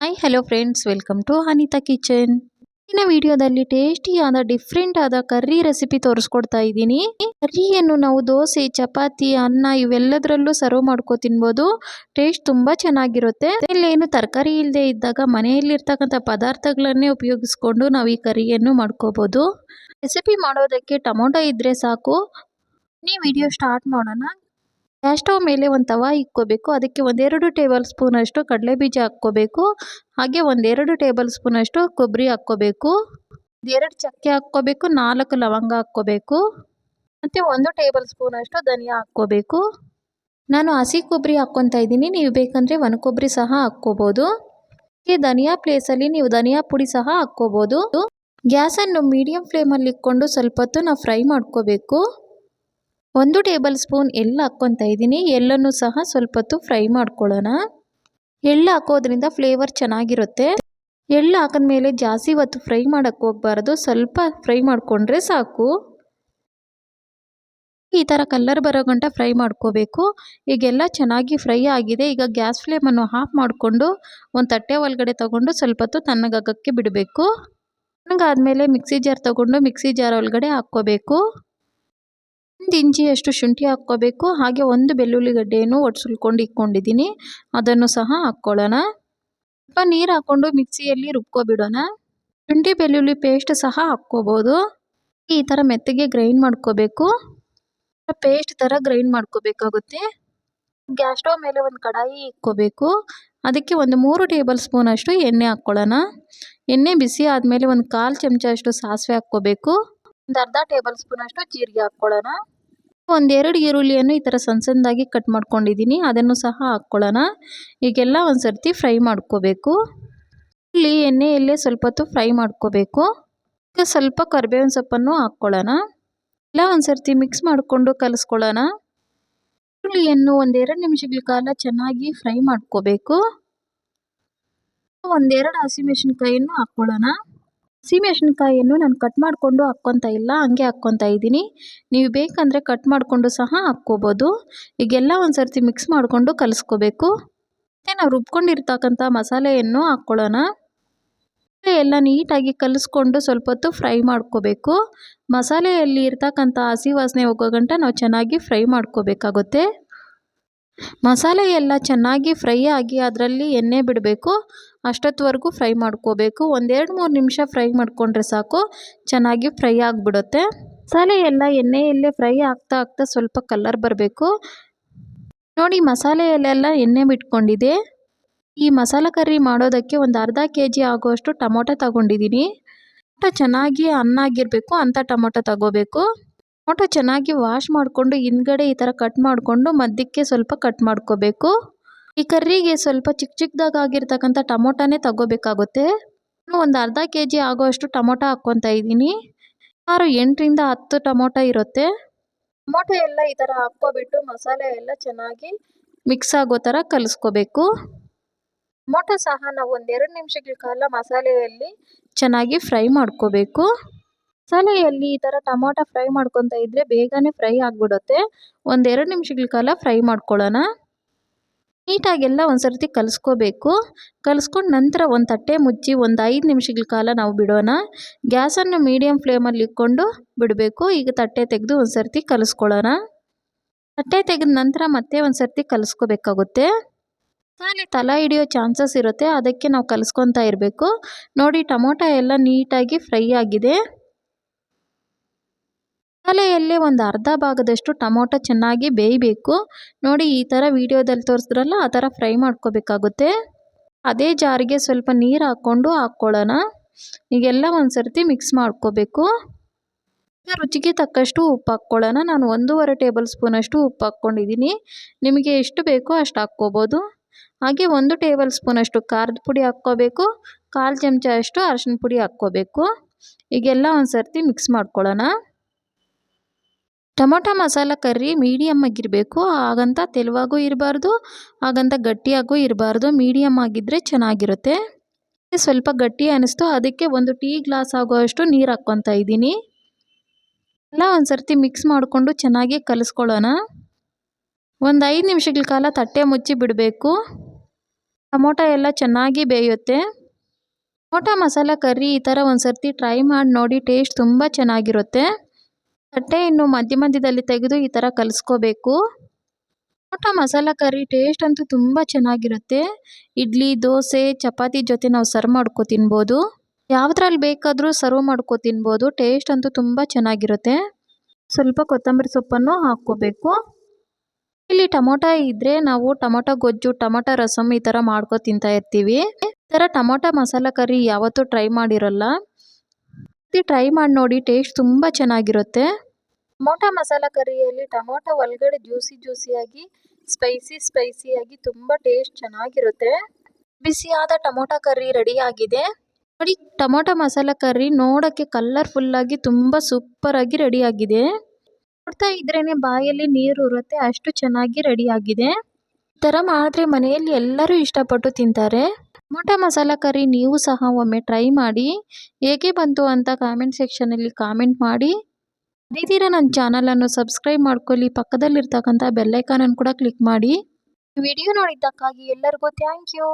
Hi hello friends welcome to Anitha kitchen ಇನ್ನ ವಿಡಿಯೋದಲ್ಲಿ ಟೇಸ್ಟಿಯಾದ ಡಿಫ್ರೆಂಟ್ ಆದ ಕರ್ರಿ ರೆಸಿಪಿ ತೋರಿಸ್ಕೊಡ್ತಾ ಇದ್ದೀನಿ. ಕರ್ರಿಯನ್ನು ನಾವು ದೋಸೆ, ಚಪಾತಿ, ಅನ್ನ ಇವೆಲ್ಲದರಲ್ಲೂ ಸರ್ವ್ ಮಾಡ್ಕೊ ತಿನ್ಬೋದು. ಟೇಸ್ಟ್ ತುಂಬಾ ಚೆನ್ನಾಗಿರುತ್ತೆ. ಏನು ತರಕಾರಿ ಇಲ್ಲದೆ ಇದ್ದಾಗ ಮನೆಯಲ್ಲಿರ್ತಕ್ಕಂಥ ಪದಾರ್ಥಗಳನ್ನೇ ಉಪಯೋಗಿಸ್ಕೊಂಡು ನಾವು ಈ ಕರಿಯನ್ನು ಮಾಡ್ಕೋಬಹುದು ರೆಸಿಪಿ ಮಾಡೋದಕ್ಕೆ ಟೊಮೊಟೊ ಇದ್ರೆ ಸಾಕು. ಈ ವಿಡಿಯೋ ಸ್ಟಾರ್ಟ್ ಮಾಡೋಣ. ಗ್ಯಾಸ್ ಸ್ಟವ್ ಮೇಲೆ ಒಂದು ತವಾ ಇಕ್ಕೋಬೇಕು. ಅದಕ್ಕೆ ಒಂದೆರಡು ಟೇಬಲ್ ಸ್ಪೂನಷ್ಟು ಕಡಲೆ ಬೀಜ ಹಾಕ್ಕೋಬೇಕು. ಹಾಗೆ ಒಂದೆರಡು ಟೇಬಲ್ ಸ್ಪೂನಷ್ಟು ಕೊಬ್ಬರಿ ಹಾಕ್ಕೋಬೇಕು. ಎರಡು ಚಕ್ಕೆ ಹಾಕ್ಕೋಬೇಕು, ನಾಲ್ಕು ಲವಂಗ ಹಾಕ್ಕೋಬೇಕು. ಮತ್ತು ಒಂದು ಟೇಬಲ್ ಸ್ಪೂನಷ್ಟು ಧನಿಯಾ ಹಾಕ್ಕೋಬೇಕು. ನಾನು ಹಸಿ ಕೊಬ್ಬರಿ ಹಾಕ್ಕೊತಾ ಇದ್ದೀನಿ. ನೀವು ಬೇಕಂದರೆ ಒಣ ಕೊಬ್ಬರಿ ಸಹ ಹಾಕ್ಕೋಬೋದು. ಧನಿಯಾ ಪ್ಲೇಸಲ್ಲಿ ನೀವು ಧನಿಯಾ ಪುಡಿ ಸಹ ಹಾಕ್ಕೋಬೋದು. ಗ್ಯಾಸನ್ನು ಮೀಡಿಯಂ ಫ್ಲೇಮಲ್ಲಿ ಇಕ್ಕೊಂಡು ಸ್ವಲ್ಪ ಹೊತ್ತು ನಾವು ಫ್ರೈ ಮಾಡ್ಕೋಬೇಕು. ಒಂದು ಟೇಬಲ್ ಸ್ಪೂನ್ ಎಳ್ಳು ಹಾಕ್ಕೊತಾ ಇದ್ದೀನಿ. ಎಳ್ಳನ್ನು ಸಹ ಸ್ವಲ್ಪ ಹೊತ್ತು ಫ್ರೈ ಮಾಡ್ಕೊಳ್ಳೋಣ. ಎಳ್ಳು ಹಾಕೋದ್ರಿಂದ ಫ್ಲೇವರ್ ಚೆನ್ನಾಗಿರುತ್ತೆ. ಎಳ್ಳು ಹಾಕಿದ್ಮೇಲೆ ಜಾಸ್ತಿ ಹೊತ್ತು ಫ್ರೈ ಮಾಡೋಕ್ಕೆ ಹೋಗಬಾರ್ದು. ಸ್ವಲ್ಪ ಫ್ರೈ ಮಾಡಿಕೊಂಡ್ರೆ ಸಾಕು. ಈ ಥರ ಕಲ್ಲರ್ ಬರೋ ಗಂಟ ಫ್ರೈ ಮಾಡ್ಕೋಬೇಕು. ಈಗೆಲ್ಲ ಚೆನ್ನಾಗಿ ಫ್ರೈ ಆಗಿದೆ. ಈಗ ಗ್ಯಾಸ್ ಫ್ಲೇಮನ್ನು ಆಫ್ ಮಾಡಿಕೊಂಡು ಒಂದು ತಟ್ಟೆ ಒಳಗಡೆ ತೊಗೊಂಡು ಸ್ವಲ್ಪ ಹೊತ್ತು ತಣ್ಣಗಾಗಕ್ಕೆ ಬಿಡಬೇಕು. ತಣ್ಣಗಾದ್ಮೇಲೆ ಮಿಕ್ಸಿ ಜಾರ್ ತೊಗೊಂಡು ಮಿಕ್ಸಿ ಜಾರ್ ಒಳಗಡೆ ಹಾಕ್ಕೋಬೇಕು. ಒಂದು ಇಂಚಿಯಷ್ಟು ಶುಂಠಿ ಹಾಕ್ಕೋಬೇಕು. ಹಾಗೆ ಒಂದು ಬೆಳ್ಳುಳ್ಳಿ ಗಡ್ಡೆಯನ್ನು ಒಡ್ಸುಲ್ಕೊಂಡು ಇಕ್ಕೊಂಡಿದ್ದೀನಿ. ಅದನ್ನು ಸಹ ಹಾಕ್ಕೊಳ್ಳೋಣ. ಸ್ವಲ್ಪ ನೀರು ಹಾಕ್ಕೊಂಡು ಮಿಕ್ಸಿಯಲ್ಲಿ ರುಬ್ಕೊಬಿಡೋಣ. ಶುಂಠಿ, ಬೆಳ್ಳುಳ್ಳಿ ಪೇಸ್ಟ್ ಸಹ ಹಾಕ್ಕೋಬೋದು. ಈ ಥರ ಮೆತ್ತಗೆ ಗ್ರೈಂಡ್ ಮಾಡ್ಕೋಬೇಕು. ಪೇಸ್ಟ್ ಥರ ಗ್ರೈಂಡ್ ಮಾಡ್ಕೋಬೇಕಾಗುತ್ತೆ. ಗ್ಯಾಸ್ ಸ್ಟವ್ ಮೇಲೆ ಒಂದು ಕಡಾಯಿ ಇಕ್ಕೋಬೇಕು. ಅದಕ್ಕೆ ಒಂದು ಮೂರು ಟೇಬಲ್ ಸ್ಪೂನ್ ಅಷ್ಟು ಎಣ್ಣೆ ಹಾಕ್ಕೊಳ್ಳೋಣ. ಎಣ್ಣೆ ಬಿಸಿ ಆದಮೇಲೆ ಒಂದು ಕಾಲು ಚಮಚ ಅಷ್ಟು ಸಾಸಿವೆ ಹಾಕ್ಕೋಬೇಕು. ಒಂದು ಅರ್ಧ ಟೇಬಲ್ ಸ್ಪೂನ್ ಅಷ್ಟು ಜೀರಿಗೆ ಹಾಕ್ಕೊಳ್ಳೋಣ. ಒಂದೆರಡು ಈರುಳ್ಳಿಯನ್ನು ಈ ಥರ ಸಣ್ಣ ಸಣ್ಣದಾಗಿ ಕಟ್ ಮಾಡ್ಕೊಂಡಿದ್ದೀನಿ. ಅದನ್ನು ಸಹ ಹಾಕ್ಕೊಳ್ಳೋಣ. ಈಗೆಲ್ಲ ಒಂದು ಸರ್ತಿ ಫ್ರೈ ಮಾಡ್ಕೋಬೇಕು. ಇಲ್ಲಿ ಎಣ್ಣೆಯಲ್ಲೇ ಸ್ವಲ್ಪ ಹೊತ್ತು ಫ್ರೈ ಮಾಡ್ಕೋಬೇಕು. ಈಗ ಸ್ವಲ್ಪ ಕರಿಬೇವಿನ ಸೊಪ್ಪನ್ನು ಹಾಕ್ಕೊಳ್ಳೋಣ. ಎಲ್ಲ ಒಂದು ಸರ್ತಿ ಮಿಕ್ಸ್ ಮಾಡಿಕೊಂಡು ಕಲಿಸ್ಕೊಳ್ಳೋಣ. ಈರುಳ್ಳಿಯನ್ನು ಒಂದೆರಡು ನಿಮಿಷಗಳ ಕಾಲ ಚೆನ್ನಾಗಿ ಫ್ರೈ ಮಾಡ್ಕೋಬೇಕು. ಒಂದೆರಡು ಹಸಿಮೆಣಸಿನ್ಕಾಯಿಯನ್ನು ಹಾಕ್ಕೊಳ್ಳೋಣ. ಹಸಿಮೆಣ್ಸಿನ್ಕಾಯಿಯನ್ನು ನಾನು ಕಟ್ ಮಾಡಿಕೊಂಡು ಹಾಕ್ಕೊತಾ ಇಲ್ಲ, ಹಂಗೆ ಹಾಕ್ಕೊತಾ ಇದ್ದೀನಿ. ನೀವು ಬೇಕಂದರೆ ಕಟ್ ಮಾಡಿಕೊಂಡು ಸಹ ಹಾಕ್ಕೋಬೋದು. ಈಗೆಲ್ಲ ಒಂದು ಸರ್ತಿ ಮಿಕ್ಸ್ ಮಾಡಿಕೊಂಡು ಕಲಿಸ್ಕೋಬೇಕು. ಮತ್ತು ನಾವು ರುಬ್ಕೊಂಡಿರ್ತಕ್ಕಂಥ ಮಸಾಲೆಯನ್ನು ಹಾಕ್ಕೊಳ್ಳೋಣ. ಎಲ್ಲ ನೀಟಾಗಿ ಕಲಿಸ್ಕೊಂಡು ಸ್ವಲ್ಪ ಹೊತ್ತು ಫ್ರೈ ಮಾಡ್ಕೋಬೇಕು. ಮಸಾಲೆಯಲ್ಲಿ ಇರ್ತಕ್ಕಂಥ ಹಸಿ ವಾಸನೆ ಹೋಗೋ ಗಂಟ ನಾವು ಚೆನ್ನಾಗಿ ಫ್ರೈ ಮಾಡ್ಕೋಬೇಕಾಗುತ್ತೆ. ಮಸಾಲೆ ಎಲ್ಲ ಚೆನ್ನಾಗಿ ಫ್ರೈ ಆಗಿ ಅದರಲ್ಲಿ ಎಣ್ಣೆ ಬಿಡಬೇಕು, ಅಷ್ಟೊತ್ತವರೆಗೂ ಫ್ರೈ ಮಾಡ್ಕೋಬೇಕು. ಒಂದೆರಡು ಮೂರು ನಿಮಿಷ ಫ್ರೈ ಮಾಡಿಕೊಂಡ್ರೆ ಸಾಕು, ಚೆನ್ನಾಗಿ ಫ್ರೈ ಆಗಿಬಿಡುತ್ತೆ. ಮಸಾಲೆ ಎಲ್ಲ ಎಣ್ಣೆಯಲ್ಲೇ ಫ್ರೈ ಆಗ್ತಾ ಆಗ್ತಾ ಸ್ವಲ್ಪ ಕಲರ್ ಬರಬೇಕು. ನೋಡಿ ಮಸಾಲೆಯಲ್ಲೆಲ್ಲ ಎಣ್ಣೆ ಬಿಟ್ಕೊಂಡಿದೆ. ಈ ಮಸಾಲೆ ಕರ್ರಿ ಮಾಡೋದಕ್ಕೆ ಒಂದು ಅರ್ಧ ಕೆ ಜಿ ಆಗುವಷ್ಟು ಟೊಮೊಟೊ ತಗೊಂಡಿದ್ದೀನಿ. ಟೊಮೊಟೊ ಚೆನ್ನಾಗಿ ಆಗಿರಬೇಕು ಅಂಥ ಟೊಮೊಟೊ ತಗೋಬೇಕು. ಟೊಮೊಟೊ ಚೆನ್ನಾಗಿ ವಾಶ್ ಮಾಡಿಕೊಂಡು ಹಿಂದ್ಗಡೆ ಈ ಥರ ಕಟ್ ಮಾಡಿಕೊಂಡು ಮಧ್ಯಕ್ಕೆ ಸ್ವಲ್ಪ ಕಟ್ ಮಾಡ್ಕೋಬೇಕು. ಈ ಕರ್ರಿಗೆ ಸ್ವಲ್ಪ ಚಿಕ್ಕ ಚಿಕ್ಕದಾಗಿರ್ತಕ್ಕಂಥ ಟೊಮೊಟೊನೇ ತಗೋಬೇಕಾಗುತ್ತೆ. ನಾನು ಒಂದು ಅರ್ಧ ಕೆ ಜಿ ಆಗೋಷ್ಟು ಟೊಮೊಟೊ ಹಾಕ್ಕೊತಾ ಇದ್ದೀನಿ. ಸುಮಾರು ಎಂಟರಿಂದ ಹತ್ತು ಟೊಮೊಟೊ ಇರುತ್ತೆ. ಟೊಮೊಟೊ ಎಲ್ಲ ಈ ಥರ ಹಾಕ್ಕೊಬಿಟ್ಟು ಮಸಾಲೆ ಎಲ್ಲ ಚೆನ್ನಾಗಿ ಮಿಕ್ಸ್ ಆಗೋ ಥರ ಕಲಿಸ್ಕೋಬೇಕು. ಟೊಮೊಟೊ ಸಹ ನಾವು ಒಂದೆರಡು ನಿಮಿಷಗಳ ಕಾಲ ಮಸಾಲೆಯಲ್ಲಿ ಚೆನ್ನಾಗಿ ಫ್ರೈ ಮಾಡ್ಕೋಬೇಕು. ಮಸಾಲೆಯಲ್ಲಿ ಈ ಥರ ಟೊಮೊಟೊ ಫ್ರೈ ಮಾಡ್ಕೊತಾ ಇದ್ದರೆ ಬೇಗನೆ ಫ್ರೈ ಆಗಿಬಿಡುತ್ತೆ. ಒಂದೆರಡು ನಿಮಿಷಗಳ ಕಾಲ ಫ್ರೈ ಮಾಡ್ಕೊಳ್ಳೋಣ. ನೀಟಾಗೆಲ್ಲ ಒಂದು ಸರ್ತಿ ಕಲಿಸ್ಕೋಬೇಕು. ಕಲಿಸ್ಕೊಂಡು ನಂತರ ಒಂದು ತಟ್ಟೆ ಮುಚ್ಚಿ ಒಂದು ಐದು ನಿಮಿಷಗಳ ಕಾಲ ನಾವು ಬಿಡೋಣ. ಗ್ಯಾಸನ್ನು ಮೀಡಿಯಮ್ ಫ್ಲೇಮಲ್ಲಿ ಇಟ್ಕೊಂಡು ಬಿಡಬೇಕು. ಈಗ ತಟ್ಟೆ ತೆಗೆದು ಒಂದು ಸರ್ತಿ ಕಲಿಸ್ಕೊಳ್ಳೋಣ. ತಟ್ಟೆ ತೆಗೆದ ನಂತರ ಮತ್ತೆ ಒಂದು ಸರ್ತಿ ಕಲಿಸ್ಕೋಬೇಕಾಗುತ್ತೆ. ಮಸಾಲೆ ತಲ ಹಿಡಿಯೋ ಚಾನ್ಸಸ್ ಇರುತ್ತೆ. ಅದಕ್ಕೆ ನಾವು ಕಲಿಸ್ಕೊತಾ ಇರಬೇಕು. ನೋಡಿ ಟೊಮೊಟೊ ಎಲ್ಲ ನೀಟಾಗಿ ಫ್ರೈ ಆಗಿದೆ. ಮಸಾಲೆಯಲ್ಲೇ ಒಂದು ಅರ್ಧ ಭಾಗದಷ್ಟು ಟೊಮೊಟೊ ಚೆನ್ನಾಗಿ ಬೇಯಬೇಕು. ನೋಡಿ, ಈ ಥರ ವೀಡಿಯೋದಲ್ಲಿ ತೋರಿಸಿದ್ರಲ್ಲ, ಆ ಥರ ಫ್ರೈ ಮಾಡ್ಕೋಬೇಕಾಗುತ್ತೆ. ಅದೇ ಜಾರಿಗೆ ಸ್ವಲ್ಪ ನೀರು ಹಾಕ್ಕೊಂಡು ಹಾಕ್ಕೊಳ್ಳೋಣ ಈಗೆಲ್ಲ ಒಂದು ಸರ್ತಿ ಮಿಕ್ಸ್ ಮಾಡ್ಕೋಬೇಕು. ರುಚಿಗೆ ತಕ್ಕಷ್ಟು ಉಪ್ಪು ಹಾಕ್ಕೊಳ್ಳೋಣ. ನಾನು ಒಂದೂವರೆ ಟೇಬಲ್ ಸ್ಪೂನಷ್ಟು ಉಪ್ಪು ಹಾಕ್ಕೊಂಡಿದ್ದೀನಿ. ನಿಮಗೆ ಎಷ್ಟು ಬೇಕೋ ಅಷ್ಟು ಹಾಕ್ಕೋಬೋದು. ಹಾಗೆ ಒಂದು ಟೇಬಲ್ ಸ್ಪೂನಷ್ಟು ಖಾರದ ಪುಡಿ ಹಾಕ್ಕೋಬೇಕು. ಕಾಲು ಚಮಚ ಅಷ್ಟು ಅರಶಿನ ಪುಡಿ ಹಾಕ್ಕೋಬೇಕು. ಈಗೆಲ್ಲ ಒಂದು ಸರ್ತಿ ಮಿಕ್ಸ್ ಮಾಡ್ಕೊಳ್ಳೋಣ. ಟೊಮೊಟೊ ಮಸಾಲ ಕರ್ರಿ ಮೀಡಿಯಮ್ ಆಗಿರಬೇಕು. ಹಾಗಂತ ತೆಳುವಾಗೂ ಇರಬಾರ್ದು, ಹಾಗಂತ ಗಟ್ಟಿಯಾಗೂ ಇರಬಾರ್ದು. ಮೀಡಿಯಮ್ ಆಗಿದ್ದರೆ ಚೆನ್ನಾಗಿರುತ್ತೆ. ಸ್ವಲ್ಪ ಗಟ್ಟಿ ಅನ್ನಿಸ್ತು ಅದಕ್ಕೆ ಒಂದು ಟೀ ಗ್ಲಾಸ್ ಆಗುವಷ್ಟು ನೀರು ಹಾಕ್ಕೊತಾ ಇದ್ದೀನಿ. ಎಲ್ಲ ಒಂದು ಸರ್ತಿ ಮಿಕ್ಸ್ ಮಾಡಿಕೊಂಡು ಚೆನ್ನಾಗಿ ಕಲಿಸ್ಕೊಳ್ಳೋಣ. ಒಂದು ಐದು ನಿಮಿಷಗಳ ಕಾಲ ತಟ್ಟೆ ಮುಚ್ಚಿ ಬಿಡಬೇಕು. ಟೊಮೊಟೊ ಎಲ್ಲ ಚೆನ್ನಾಗಿ ಬೇಯುತ್ತೆ. ಟೊಮೊಟೊ ಮಸಾಲ ಕರ್ರಿ ಈ ಥರ ಒಂದು ಸರ್ತಿ ಟ್ರೈ ಮಾಡಿ ನೋಡಿ ಟೇಸ್ಟ್ ತುಂಬ ಚೆನ್ನಾಗಿರುತ್ತೆ. ತಟ್ಟೆ ಇನ್ನು ಮಧ್ಯ ಮಧ್ಯದಲ್ಲಿ ತೆಗೆದು ಈ ಥರ ಕಲಿಸ್ಕೋಬೇಕು. ಟೊಮೊಟೊ ಮಸಾಲ, ಕರಿ ಟೇಸ್ಟ್ ಅಂತೂ ತುಂಬ ಚೆನ್ನಾಗಿರುತ್ತೆ. ಇಡ್ಲಿ, ದೋಸೆ, ಚಪಾತಿ ಜೊತೆ ನಾವು ಸರ್ವ್ ಮಾಡ್ಕೊ ತಿನ್ಬೋದು. ಯಾವ್ದ್ರಲ್ಲಿ ಬೇಕಾದರೂ ಸರ್ವ್ ಮಾಡ್ಕೊ ತಿನ್ಬೋದು. ಟೇಸ್ಟ್ ಅಂತೂ ತುಂಬ ಚೆನ್ನಾಗಿರುತ್ತೆ. ಸ್ವಲ್ಪ ಕೊತ್ತಂಬರಿ ಸೊಪ್ಪನ್ನು ಹಾಕ್ಕೋಬೇಕು. ಇಲ್ಲಿ ಟೊಮೊಟೊ ಇದ್ದರೆ ನಾವು ಟೊಮೊಟೊ ಗೊಜ್ಜು, ಟೊಮೊಟೊ ರಸಮ್ ಈ ಥರ ಮಾಡ್ಕೊ ತಿಂತಾ ಇರ್ತೀವಿ. ಈ ಥರ ಟೊಮೊಟೊ, ಮಸಾಲ, ಕರಿ ಯಾವತ್ತೂ ಟ್ರೈ ಮಾಡಿರಲ್ಲ. ಟ್ರೈ ಮಾಡಿ ನೋಡಿ ಟೇಸ್ಟ್ ತುಂಬ ಚೆನ್ನಾಗಿರುತ್ತೆ. ಟೊಮೊಟೊ ಮಸಾಲ ಕರಿಯಲ್ಲಿ ಟೊಮೊಟೊ ಒಳಗಡೆ ಜ್ಯೂಸಿ ಜ್ಯೂಸಿಯಾಗಿ ಸ್ಪೈಸಿ ಸ್ಪೈಸಿಯಾಗಿ ತುಂಬ ಟೇಸ್ಟ್ ಚೆನ್ನಾಗಿರುತ್ತೆ. ಬಿಸಿಯಾದ ಟೊಮೊಟೊ ಕರ್ರಿ ರೆಡಿಯಾಗಿದೆ ನೋಡಿ, ಟೊಮೊಟೊ ಮಸಾಲ ಕರ್ರಿ ನೋಡೋಕ್ಕೆ ಕಲರ್ಫುಲ್ಲಾಗಿ ತುಂಬ ಸೂಪರಾಗಿ ರೆಡಿಯಾಗಿದೆ ನೋಡ್ತಾ ಇದ್ರೇ ಬಾಯಲ್ಲಿ ನೀರು ಇರುತ್ತೆ ಅಷ್ಟು ಚೆನ್ನಾಗಿ ರೆಡಿಯಾಗಿದೆ ಈ ಥರ ಮಾಡಿದ್ರೆ ಮನೆಯಲ್ಲಿ ಎಲ್ಲರೂ ಇಷ್ಟಪಟ್ಟು ತಿಂತಾರೆ. ಟೊಮೊಟೊ ಮಸಾಲ ಕರಿ ನೀವು ಸಹ ಒಮ್ಮೆ ಟ್ರೈ ಮಾಡಿ. ಹೇಗೆ ಬಂತು ಅಂತ ಕಾಮೆಂಟ್ ಸೆಕ್ಷನಲ್ಲಿ ಕಾಮೆಂಟ್ ಮಾಡಿ. ಅದೇ ನನ್ನ ಚಾನಲನ್ನು ಸಬ್ಸ್ಕ್ರೈಬ್ ಮಾಡ್ಕೊಳ್ಳಿ. ಪಕ್ಕದಲ್ಲಿರ್ತಕ್ಕಂಥ ಬೆಲ್ಲೈಕಾನನ್ನು ಕೂಡ ಕ್ಲಿಕ್ ಮಾಡಿ. ವಿಡಿಯೋ ನೋಡಿದ್ದಕ್ಕಾಗಿ ಎಲ್ಲರಿಗೂ ಥ್ಯಾಂಕ್ ಯು.